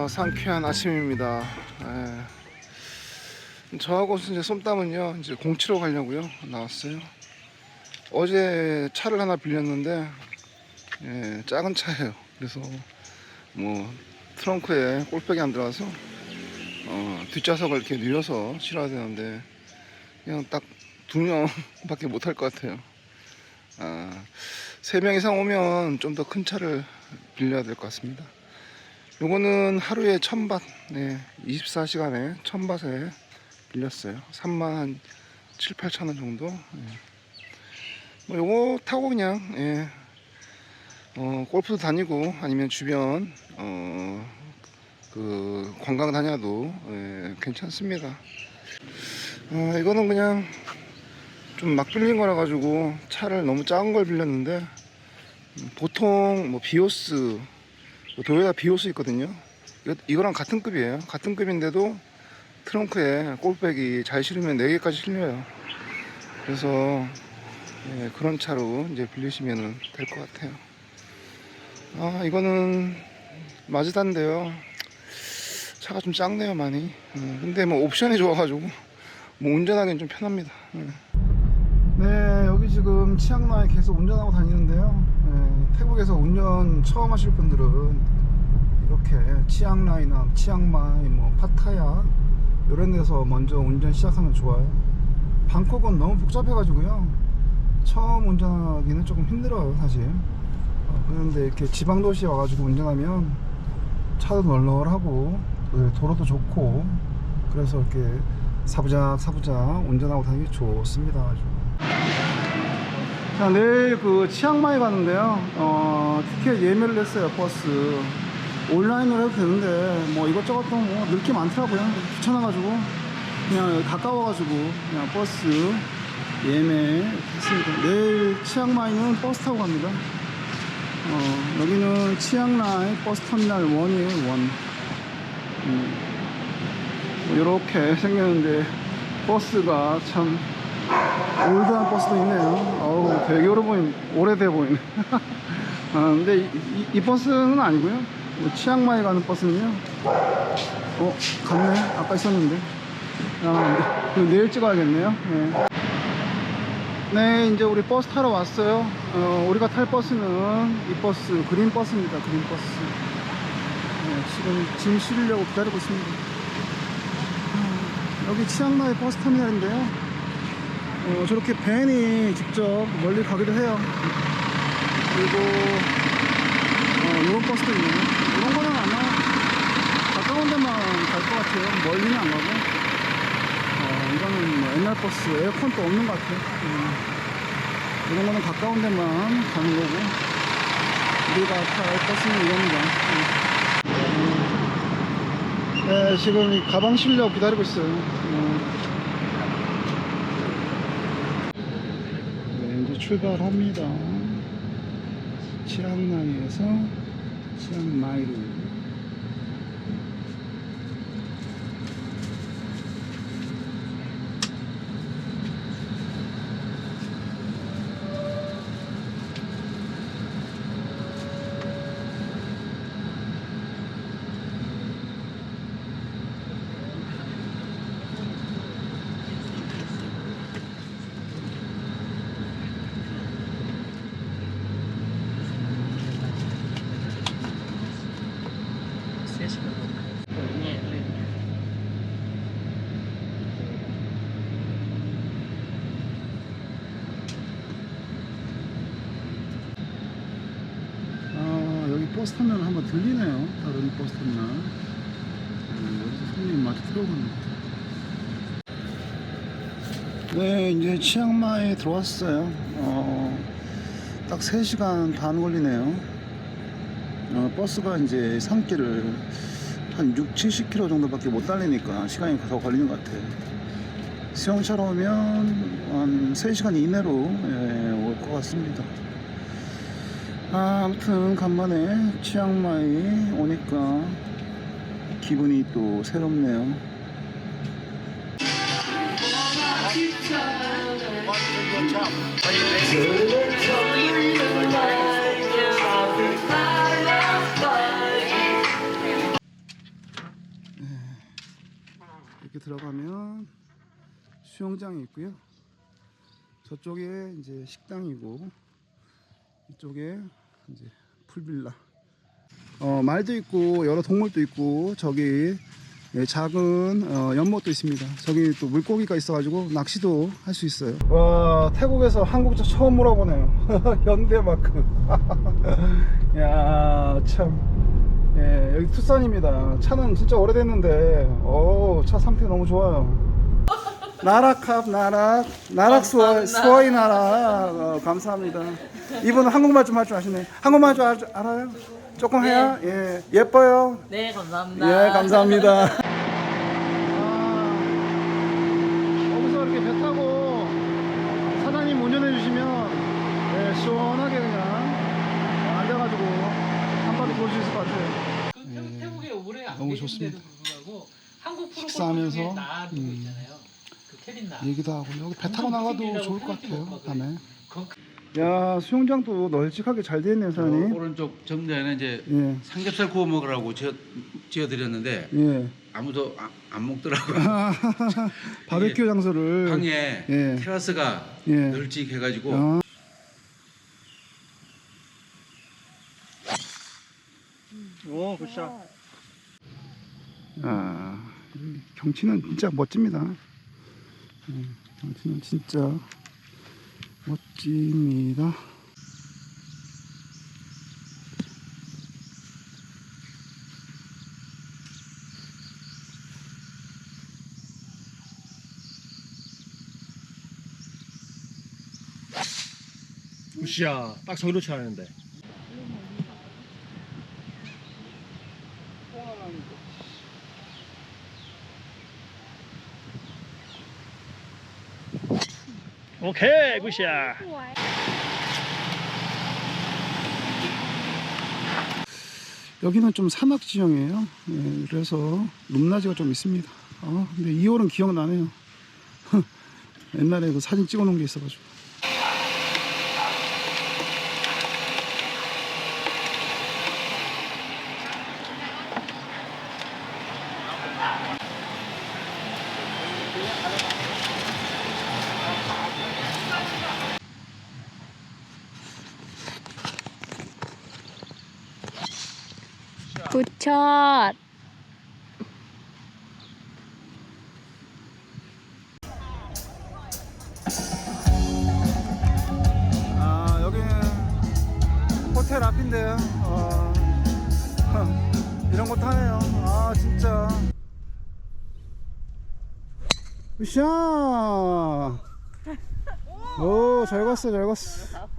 아, 상쾌한 아침입니다. 예. 저하고 이제 솜땀은요, 이제 공치러 가려고요. 나왔어요. 어제 차를 하나 빌렸는데, 예, 작은 차예요. 그래서 뭐 트렁크에 꼴백이 안 들어가서 어, 뒷좌석을 이렇게 늘려서 실어야 되는데 그냥 딱 두 명밖에 못 할 것 같아요. 아, 세 명 이상 오면 좀 더 큰 차를 빌려야 될 것 같습니다. 요거는 하루에 천밭, 네, 24시간에 천밭에 빌렸어요. 3만 한 7, 8천 원 정도. 예. 뭐 요거 타고 그냥, 예, 어, 골프도 다니고 아니면 주변, 어, 그, 관광 다녀도, 예, 괜찮습니다. 어, 이거는 그냥 좀 막 빌린 거라 가지고 차를 너무 작은 걸 빌렸는데, 음, 보통 뭐 비오스, 뭐 도요타 비오스 있거든요. 이거, 이거 랑 같은 급이에요. 같은 급인데도 트렁크에 골백이 잘 실으면 4개까지 실려요. 그래서 예, 그런 차로 이제 빌리시면 될 것 같아요. 아, 이거는 마즈다인데요. 차가 좀 작네요, 많이. 예, 근데 뭐 옵션이 좋아가지고 뭐 운전하기는 좀 편합니다. 예. 네, 여기 지금 치앙마이 계속 운전하고 다니는데요. 예, 태국에서 운전 처음 하실 분들은 이렇게 치앙라이나 치앙마이, 뭐 파타야 이런 데서 먼저 운전 시작하면 좋아요. 방콕은 너무 복잡해 가지고요. 처음 운전하기는 조금 힘들어요, 사실. 어, 그런데 이렇게 지방 도시에 와가지고 운전하면 차도 널널하고 그 도로도 좋고 그래서 이렇게 사부작 사부작 운전하고 다니기 좋습니다. 아주. 자 내일 그 치앙마이 가는데요. 어, 티켓 예매를 했어요 버스. 온라인으로 해도 되는데 뭐 이것저것 또뭐 넣기 많더라고요. 귀찮아가지고 그냥 가까워가지고 그냥 버스 예매 했습니다. 내일 치앙마이는 버스 타고 갑니다. 어, 여기는 치앙라이 버스 터미널 1이에요 1 음, 이렇게 생겼는데 버스가 참 올드한 버스도 있네요. 어우, 되게 오래 보이, 오래돼 보이네. 아, 근데 이, 이, 이 버스는 아니고요. 이 치앙마이 가는 버스는요. 어, 갔네. 아까 있었는데. 아, 네. 내일 찍어야겠네요. 네. 네, 이제 우리 버스 타러 왔어요. 어, 우리가 탈 버스는 이 버스, 그린 버스입니다. 그린 버스. 네, 지금 짐 실으려고 기다리고 있습니다. 아, 여기 치앙마이 버스 터미널인데요. 어, 저렇게 밴이 직접 멀리 가기도 해요. 그리고 어, 이런 버스도 있네요. 이런 거는 아마 가까운 데만 갈 것 같아요. 멀리는 안 가고. 어, 이거는 뭐 옛날 버스 에어컨도 없는 것 같아요. 음, 이런 거는 가까운 데만 가는 거고. 우리가 탈 버스는 이겁니다. 음. 네, 지금 이 가방 실려고 기다리고 있어요. 음. 네, 이제 출발합니다. 치앙마이에서 치앙마이로. Nhẹ lên 아, 여기 버스 터미널 한번 들리네요. 다른 버스 터미널. 음, 여기서 손님 마저 들어오는 것 같아요. 네, 이제 치앙마이에 들어왔어요. 어, 딱 3시간 반 걸리네요. 어, 버스가 이제 산길을 한 6, 70km 정도밖에 못 달리니까 시간이 더 걸리는 것 같아요. 수영차로 오면 한 3시간 이내로 예, 올것 같습니다. 아, 아무튼 간만에 치앙마이 오니까 기분이 또 새롭네요. 들어가면 수영장이 있고요. 저쪽에 이제 식당이고 이쪽에 이제 풀빌라. 어, 말도 있고 여러 동물도 있고 저기 예, 작은 어, 연못도 있습니다. 저기 또 물고기가 있어가지고 낚시도 할 수 있어요. 와 태국에서 한국자 처음 물어보네요. 현대마크. 야 참. 예, 여기 투싼입니다. 차는 진짜 오래됐는데, 오, 차 상태 너무 좋아요. 나락합, 나락, 나락 수어, 수어이 나락, 어, 감사합니다. 이분은 한국말 좀 할 줄 아시네. 한국말 좀 알, 줄 알아요? 조금 해야? 예, 예뻐요. 네, 감사합니다. 예, 감사합니다. 여기서 이렇게 배 타고 사장님 운전해 주시면 예, 시원하게 그냥 앉아가지고 한 바퀴 볼 수 있을 것 같아요. 그 태국- 태국에 오래 안 너무 좋습니다. 한국 식사하면서, 음. 그. 얘기도 하고 여기 배 타고 나가도 좋을 것 같아요. 밤에. 그야 수영장도 널찍하게 잘돼 있네요, 사장님. 오른쪽 정면에 이제 예, 삼겹살 구워 먹으라고 지어, 지어드렸는데 예. 아무도 아- 안 먹더라고요. 바베큐 장소를. 방에 예. 테라스가 예. 널찍해가지고 아. 오, 굿샷. 아, 이 경치는 진짜 멋집니다. 예, 경치는 진짜 멋집니다. 굿샷. 딱 저기로 쳐야 하는데. 오케이, 굿샷. 여기는 좀 산악 지형이에요. 예, 그래서 높낮이가 좀 있습니다. 아, 근데 2홀은 기억나네요. 옛날에 그 사진 찍어 놓은 게 있어가지고. 굿샷. 아, 여기는 호텔 앞인데요. 어, 이런 거 타네요. 아, 진짜. 으쌰! 오, 잘 갔어, 잘 갔어.